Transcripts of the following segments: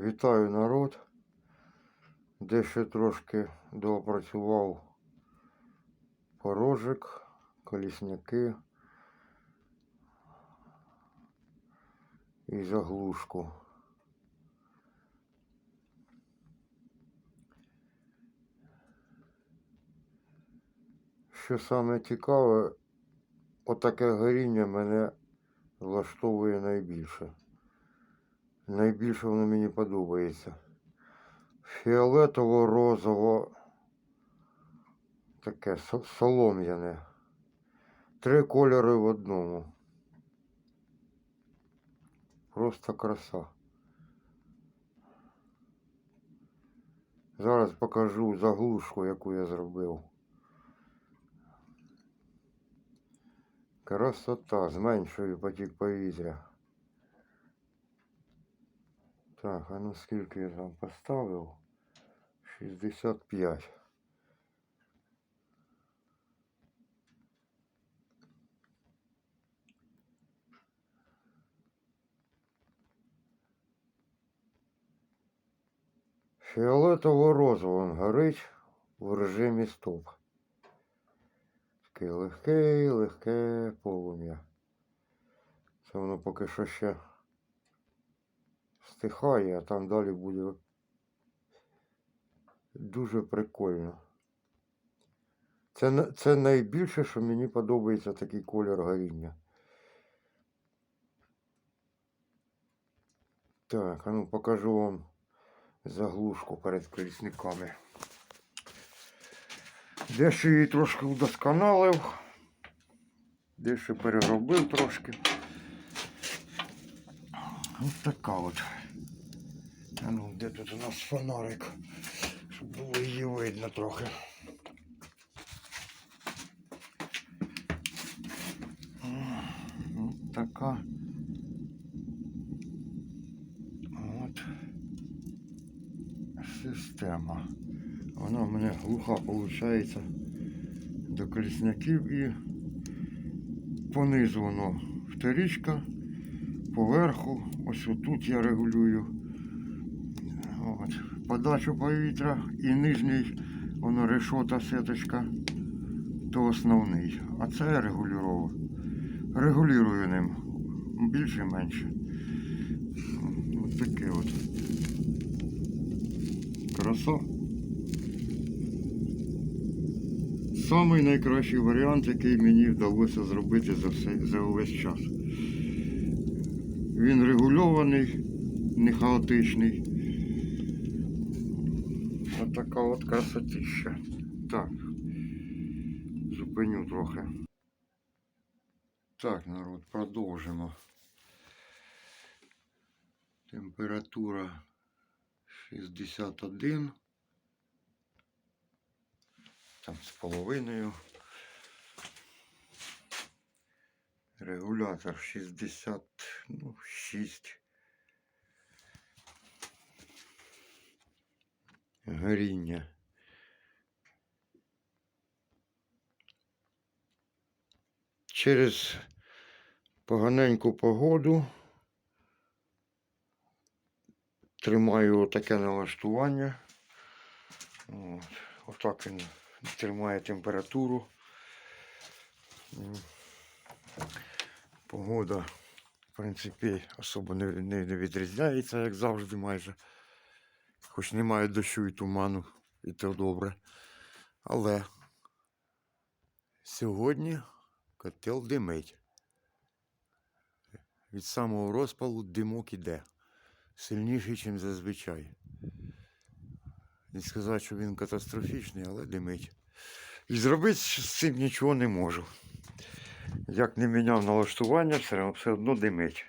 Вітаю народ. Дещо трошки доопрацював порожик, колісняки і заглушку. Що саме цікаве, отаке горіння мене влаштовує найбільше. Найбільше воно мені подобається. Фіолетово, розово, таке солом'яне. Три кольори в одному. Просто краса. Зараз покажу заглушку, яку я зробив. Красота, зменшую потік повітря. Так, а ну скільки я там поставив? 65. Фіолетово-розовим горить в режимі стоп. Таке легке, легке полум'я. Це воно поки що ще стихає, а там далі буде дуже прикольно. Це, це найбільше, що мені подобається такий колір горіння. Так, а ну покажу вам заглушку перед колісниками. Дещо її трошки удосконалив, дещо переробив трошки. Ось така от. А ну, де тут у нас фонарик? Щоб було її видно трохи. Ось така. От. Система. Вона в мене глуха виходить до колісняків і понизу воно вторічка, поверху, ось отут я регулюю. Подачу повітря і нижній воно решота сеточка, то основний. А це я регулюю. Регулюю ним більше менше. Ось таке от. Краса. Самий найкращий варіант, який мені вдалося зробити за, все, за увесь час. Він регульований, не хаотичний. Така от красотища. Так. Зупиню трохи. Так, народ, продовжимо. Температура 61. Там з половиною. Регулятор 60, ну, 6. Горіння. Через поганеньку погоду тримаю таке налаштування. От. Отак він тримає температуру. Погода, в принципі, особо не, не, відрізняється, як завжди майже. Хоч немає дощу і туману, і то добре. Але сьогодні котел димить. Від самого розпалу димок іде. Сильніший, ніж зазвичай. Не сказати, що він катастрофічний, але димить. І зробити з цим нічого не можу. Як не міняв налаштування, все, одно- димить.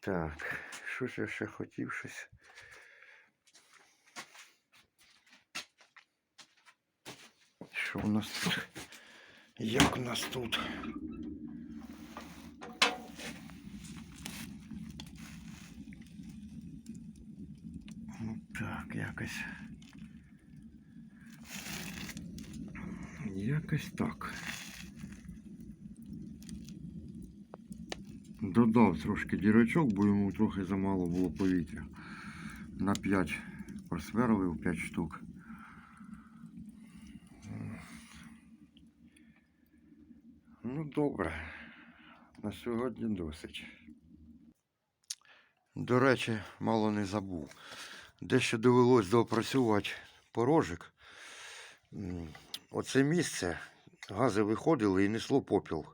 Так, що ж я ще хотів щось. Що у нас тут? Як у нас тут? Ну, Так, якось. Якось так. Додав трошки дірочок, бо йому трохи замало було повітря. на 5 просверлив 5 штук. Ну, добре. На сьогодні досить. До речі, мало не забув. Дещо довелось доопрацювати порожик. Оце місце гази виходили і несло попіл.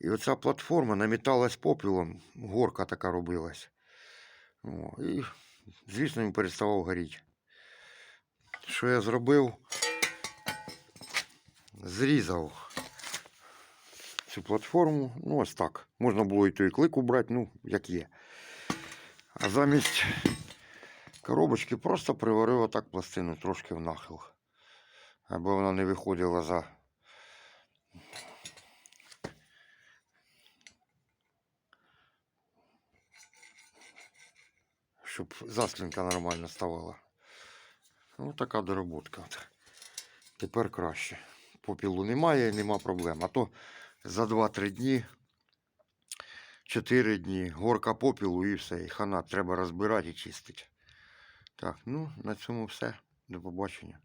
І оця платформа наміталась попілом, горка така робилась. О, і, звісно, він переставав горіти. Що я зробив? Зрізав цю платформу. Ну, ось так. Можна було і той клик убрати, ну, як є. А замість коробочки просто приварив отак пластину трошки в нахил. Аби вона не виходила за. Щоб заслінка нормально ставала. Ну, така дороботка. от. Тепер краще. Попілу немає, нема проблем. А то за 2-3 дні, 4 дні, горка попілу і все. І хана треба розбирати і чистити. Так, ну на цьому все. До побачення.